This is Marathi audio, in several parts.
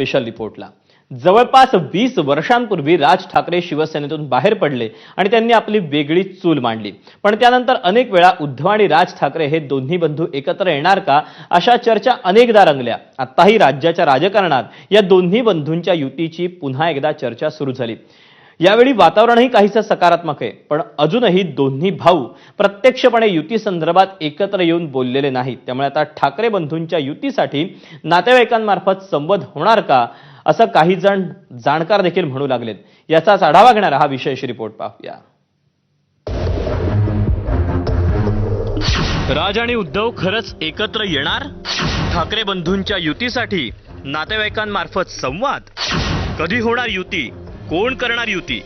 स्पेशल रिपोर्टला जवळपास वीस वर्षांपूर्वी राज ठाकरे शिवसेनेतून बाहेर पडले आणि त्यांनी आपली वेगळी चूल मांडली. पण त्यानंतर अनेक वेळा उद्धव आणि राज ठाकरे हे दोन्ही बंधू एकत्र येणार का अशा चर्चा अनेकदा रंगल्या. आताही राज्याच्या राजकारणात या दोन्ही बंधूंच्या युतीची पुन्हा एकदा चर्चा सुरू झाली. यावेळी वातावरणही काहीसं सकारात्मक आहे. पण अजूनही दोन्ही भाऊ प्रत्यक्षपणे युती संदर्भात एकत्र येऊन बोललेले नाहीत. त्यामुळे आता ठाकरे बंधूंच्या युतीसाठी नातेवाईकांमार्फत संवाद होणार का असं काही जण जाणकार देखील म्हणू लागलेत. याचाच आढावा घेणारा हा विशेष रिपोर्ट पाहूया. राज आणि उद्धव खरंच एकत्र येणार? ठाकरे बंधूंच्या युतीसाठी नातेवाईकांमार्फत संवाद? कधी होणार युती? कोण करणार युती?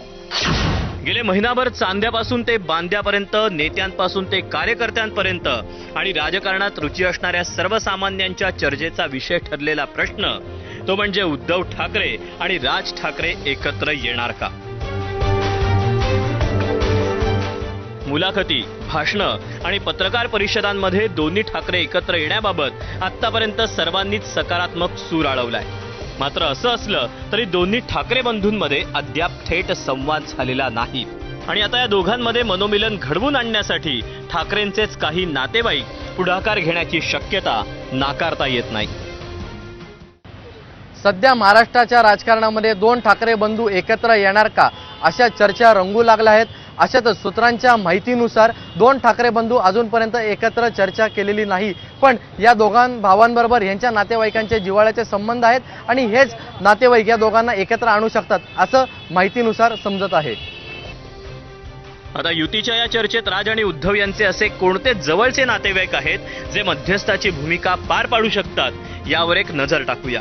गेले महिनाभर चांद्यापासून ते बांद्यापर्यंत नेत्यांपासून ते कार्यकर्त्यांपर्यंत आणि राजकारणात रुची असणाऱ्या सर्वसामान्यांच्या चर्चेचा विषय ठरलेला प्रश्न तो म्हणजे उद्धव ठाकरे आणि राज ठाकरे एकत्र येणार का? मुलाखती भाषणं आणि पत्रकार परिषदांमध्ये दोन्ही ठाकरे एकत्र येण्याबाबत आतापर्यंत सर्वांनीच सकारात्मक सूर आळवलाय. मात्र असं असलं तरी दोन्ही ठाकरे बंधूंमध्ये अद्याप थेट संवाद झालेला नाही. आणि आता या दोघांमध्ये मनोमिलन घडवून आणण्यासाठी ठाकरेंचेच काही नातेवाईक पुढाकार घेण्याची शक्यता नाकारता येत नाही. सध्या महाराष्ट्राच्या राजकारणामध्ये दोन ठाकरे बंधू एकत्र येणार का? अशा चर्चा रंगू लागल्या आहेत. अशातच सूत्रांच्या माहितीनुसार दोन ठाकरे बंधू अजूनपर्यंत एकत्र चर्चा केलेली नाही. पण या दोघां भावांबरोबर यांच्या नातेवाईकांचे जिव्हाळ्याचे संबंध आहेत आणि हेच नातेवाईक या दोघांना एकत्र आणू शकतात असं माहितीनुसार समजत आहे. आता युतीच्या या चर्चेत राज आणि उद्धव यांचे असे कोणते जवळचे नातेवाईक आहेत जे मध्यस्थाची भूमिका पार पाडू शकतात यावर एक नजर टाकूया.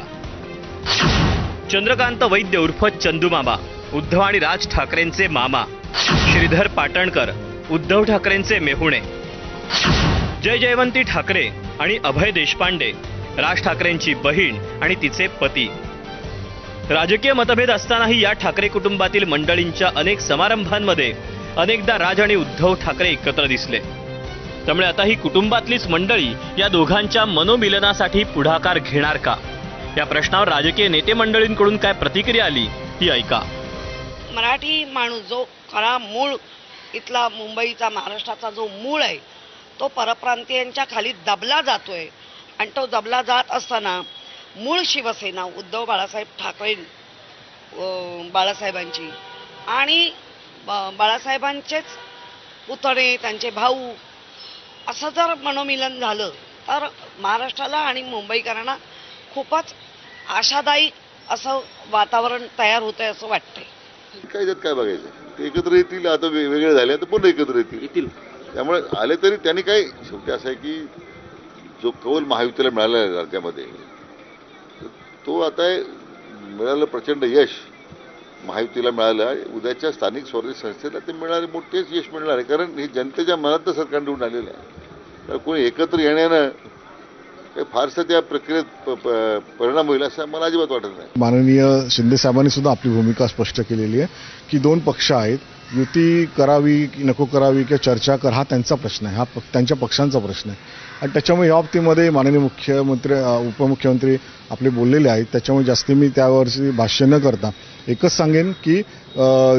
चंद्रकांत वैद्य उर्फ चंदूमामा उद्धव आणि राज ठाकरेंचे मामा. श्रीधर पाटणकर उद्धव ठाकरेंचे मेहुणे. जय जयवंती ठाकरे आणि अभय देशपांडे राज ठाकरेंची बहीण आणि तिचे पती. राजकीय मतभेद असतानाही या ठाकरे कुटुंबातील मंडळींच्या अनेक समारंभांमध्ये अनेकदा राज आणि उद्धव ठाकरे एकत्र दिसले. त्यामुळे आता ही कुटुंबातलीच मंडळी या दोघांच्या मनोमिलनासाठी पुढाकार घेणार का? या प्रश्नावर राजकीय नेते मंडळींकडून काय प्रतिक्रिया आली ती ऐका. मराठी माणूस जो खरा मूळ इथला मुंबईचा महाराष्ट्राचा जो मूळ आहे तो परप्रांतीयांच्या खाली दबला जातोय. आणि तो दबला जात असताना मूळ शिवसेना उद्धव बाळासाहेब ठाकरे बाळासाहेबांची आणि ब- बाळासाहेबांचेच पुतणे त्यांचे भाऊ असं जर मनोमिलन झालं तर महाराष्ट्राला आणि मुंबईकरांना खूपच आशादायी असं वातावरण तयार होतंय असं वाटतंय. काय त्यात काय बघायचं? ते एकत्र येतील आता वे- वेगळे झाले तर पुन्हा एकत्र येतील. येतील. त्यामुळे आले तरी त्यांनी काय शेवटी असं आहे की जो कौल महायुतीला मिळाला आहे राज्यामध्ये तो आता मिळालं प्रचंड यश. महायुतीला मिळालं आहे. उद्याच्या स्थानिक स्वराज्य संस्थेला ते मिळणारे मोठेच यश मिळणार आहे. कारण हे जनतेच्या मनात सरकार निवडून आलेलं आहे. तर कोणी एकत्र येण्यानं फारसं त्या प्रक्रियेत प- प- परिणाम होईल असं मला अजिबात वाटत नाही. माननीय शिंदे साहेबांनी सुद्धा आपली भूमिका स्पष्ट केलेली आहे की दोन पक्ष आहेत युती करावी की नको करावी किंवा चर्चा कर हा त्यांचा प्रश्न आहे हा प- त्यांच्या पक्षांचा प्रश्न आहे. आणि त्याच्यामुळे या बाबतीमध्ये माननीय मुख्यमंत्री उपमुख्यमंत्री आपले बोललेले आहेत त्याच्यामुळे जास्ती मी त्यावरची भाष्य न करता एकच सांगेन की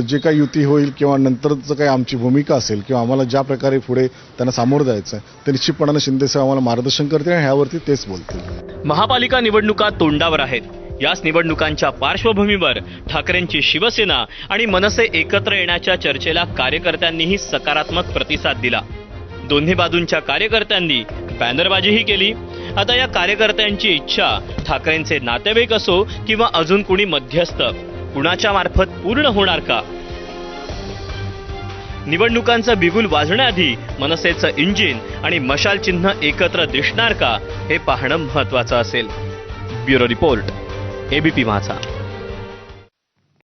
जे काही युती होईल किंवा नंतरचं काही आमची भूमिका असेल किंवा आम्हाला ज्या प्रकारे पुढे त्यांना सामोरं जायचं आहे ते निश्चितपणानं शिंदेसाहेब आम्हाला मार्गदर्शन करतील आणि ह्यावरती तेच बोलतील. महापालिका निवडणुका तोंडावर आहेत. याच निवडणुकांच्या पार्श्वभूमीवर ठाकरेंची शिवसेना आणि मनसे एकत्र येण्याच्या चर्चेला कार्यकर्त्यांनीही सकारात्मक प्रतिसाद दिला. दोन्ही बाजूंच्या कार्यकर्त्यांनी बॅनरबाजीही केली. आता या कार्यकर्त्यांची इच्छा ठाकरेंचे नातेवाईक असो किंवा अजून कुणी मध्यस्थ कुणाच्या मार्फत पूर्ण होणार का? निवडणुकांचं बिगुल वाजण्याआधी मनसेचं इंजिन आणि मशाल चिन्ह एकत्र दिसणार का हे पाहणं महत्वाचं असेल. ब्युरो रिपोर्ट एबीपी माझा.